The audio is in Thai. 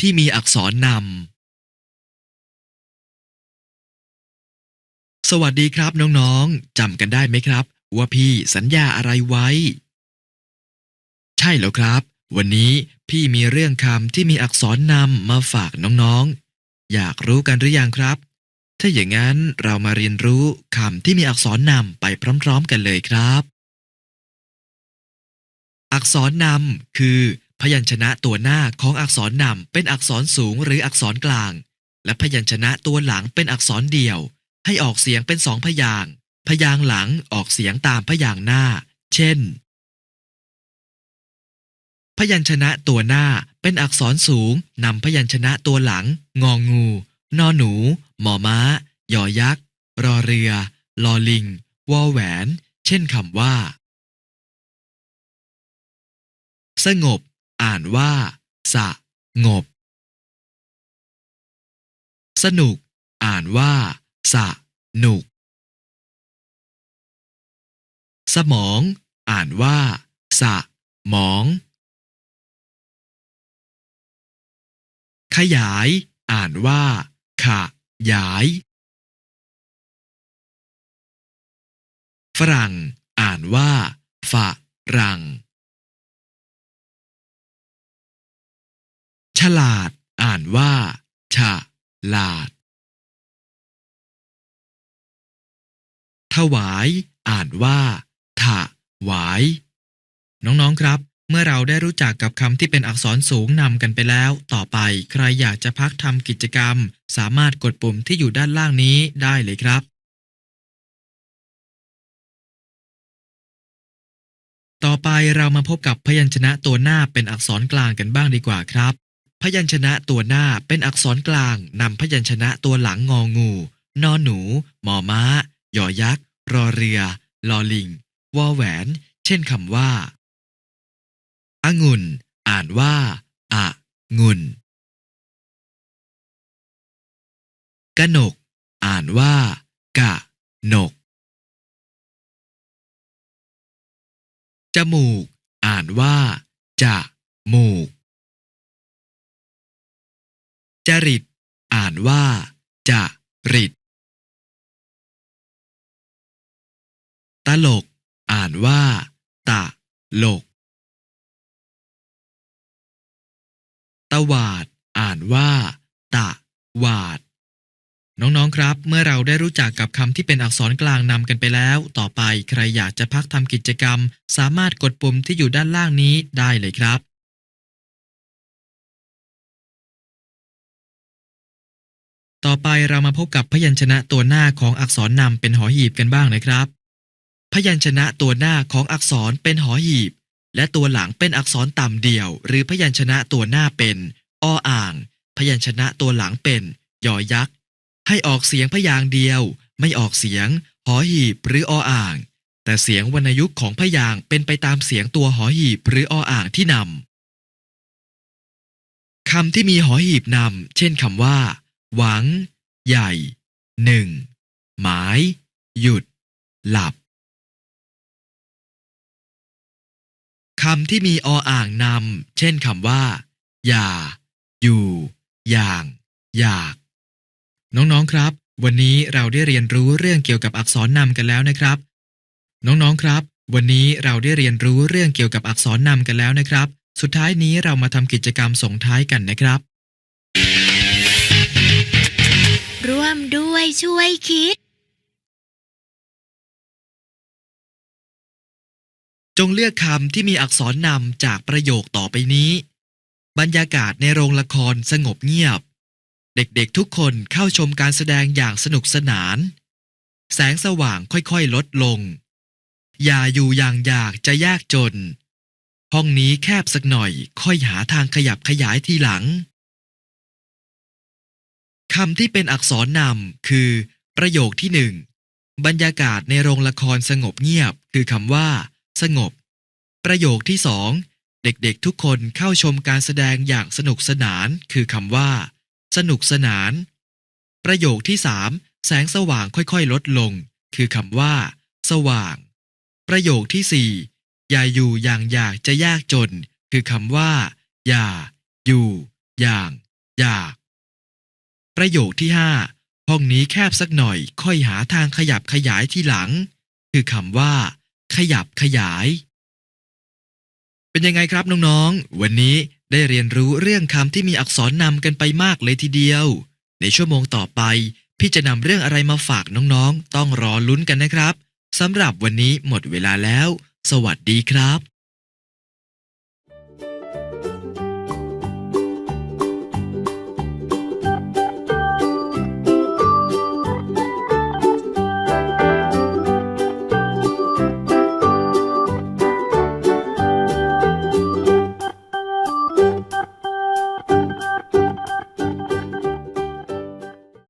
ที่มีอักษรนำ สวัสดีครับน้องๆจำกันได้ไหมครับ ว่าพี่สัญญาอะไรไว้ ใช่แล้วครับ วันนี้พี่มีเรื่องคำที่มีอักษรนำมาฝากน้องๆ อยากรู้กันหรือยังครับ ถ้าอย่างนั้นเรามาเรียนรู้คำที่มีอักษรนำไปพร้อม ๆ กันเลยครับ อักษรนำคือ พยัญชนะตัวหน้าของอักษรนำเป็นอักษรสูงหรืออักษรกลาง และพยัญชนะตัวหลังเป็นอักษรเดี่ยว ให้ออกเสียงเป็นสองพยาง พยางหลังออกเสียงตามพยางหน้า เช่น พยัญชนะตัวหน้าเป็นอักษรสูงนำพยัญชนะตัวหลัง งองู นอหนู หมอม้า ยอยักษ์ รอเรือ ลอลิง วอแหวน เช่นคำว่า สงบ อ่านว่า สะ งบ สนุก อ่านว่า สะ หนุก สมอง อ่านว่า สะ หมอง ขยาย อ่านว่า ขะ ยาย ฝรั่ง อ่านว่าฝะรัง ฉลาด อ่านว่า ฉะลาด ถวาย อ่านว่า ถะหวาย น้องๆครับ เมื่อเราได้รู้จักกับคำที่เป็นอักษรสูงนำกันไปแล้ว ต่อไปใครอยากจะพักทำกิจกรรม สามารถกดปุ่มที่อยู่ด้านล่างนี้ได้เลยครับต่อไปเรามาพบกับพยัญชนะตัวหน้าเป็นอักษรกลางกันบ้างดีกว่าครับ พยัญชนะตัวหน้าเป็นอักษรกลางนำพยัญชนะตัวหลังงองู นอหนู มอม้า ยอยักษ์ รอเรือ ลอลิง วอแหวน เช่นคำว่าองุ่น อ่านว่าอะงุ่นกะหนก อ่านว่า กะหนก จมูก อ่านว่า จะ มูก จริต อ่านว่า จะริตตลก อ่านว่า ตะลก ตวาด อ่านว่า ตะวาด น้องๆ ครับ เมื่อเราได้รู้จักกับคำที่เป็นอักษรกลางนำกันไปแล้ว ต่อไปใครอยากจะพักทำกิจกรรม สามารถกดปุ่มที่อยู่ด้านล่างนี้ได้เลยครับ อไปเรามาพบกับพยัญชนะตัวหน้าของอักษรนำเป็นหอหีบกันบ้างนะครับ พยัญชนะตัวหน้าของอักษรเป็นหอหีบ และตัวหลังเป็นอักษรต่ำเดียว หรือพยัญชนะตัวหน้าเป็นออ่าง พยัญชนะตัวหลังเป็นยอยักษ์ให้ออกเสียงพยางเดียว ไม่ออกเสียง หอหีบหรือออ่าง แต่เสียงวรรณยุกต์ของพยางเป็นไปตามเสียงตัวหอหีบหรือออ่างที่นำคำที่มีหอหีบนำเช่นคำว่า หวัง ใหญ่หนึ่งหมาย หยุด หลับคำที่มีออ่างนำ เช่นคำว่า อย่า อยู่ อย่าง อยาก น้องๆครับ วันนี้เราได้เรียนรู้เรื่องเกี่ยวกับอักษรนำกันแล้วนะครับ น้องๆครับ วันนี้เราได้เรียนรู้เรื่องเกี่ยวกับอักษรนำกันแล้วนะครับ สุดท้ายนี้เรามาทำกิจกรรมส่งท้ายกันนะครับ ร่วมด้วยช่วยคิด จงเลือกคำที่มีอักษรนำจากประโยคต่อไปนี้ บรรยากาศในโรงละครสงบเงียบ เด็กๆทุกคนเข้าชมการแสดงอย่างสนุกสนาน แสงสว่างค่อยๆลดลง อย่าอยู่อย่างอยากจะยากจน ห้องนี้แคบสักหน่อยค่อยหาทางขยับขยายทีหลัง คำที่เป็นอักษรนำคือ ประโยคที่หนึ่งบรรยากาศในโรงละครสงบเงียบ คือคำว่า สงบ ประโยคที่สองเด็กๆทุกคนเข้าชมการแสดงอย่างสนุกสนาน คือคำว่า สนุกสนาน ประโยคที่สามแสงสว่างค่อยๆ ลดลง คือคำว่า สว่าง ประโยคที่สี่อย่าอยู่อย่างอยากจะยากจน คือคำว่า อย่า อยู่ อย่าง อยาก ประโยคที่ห้าห้องนี้แคบสักหน่อย ค่อยหาทางขยับขยายที่หลัง คือคำว่า ขยับขยาย เป็นยังไงครับน้องๆ วันนี้ได้เรียนรู้เรื่องคำที่มีอักษรนำกันไปมากเลยทีเดียว ในชั่วโมงต่อไป พี่จะนำเรื่องอะไรมาฝากน้องๆ ต้องรอลุ้นกันนะครับสำหรับวันนี้หมดเวลาแล้ว สวัสดีครับ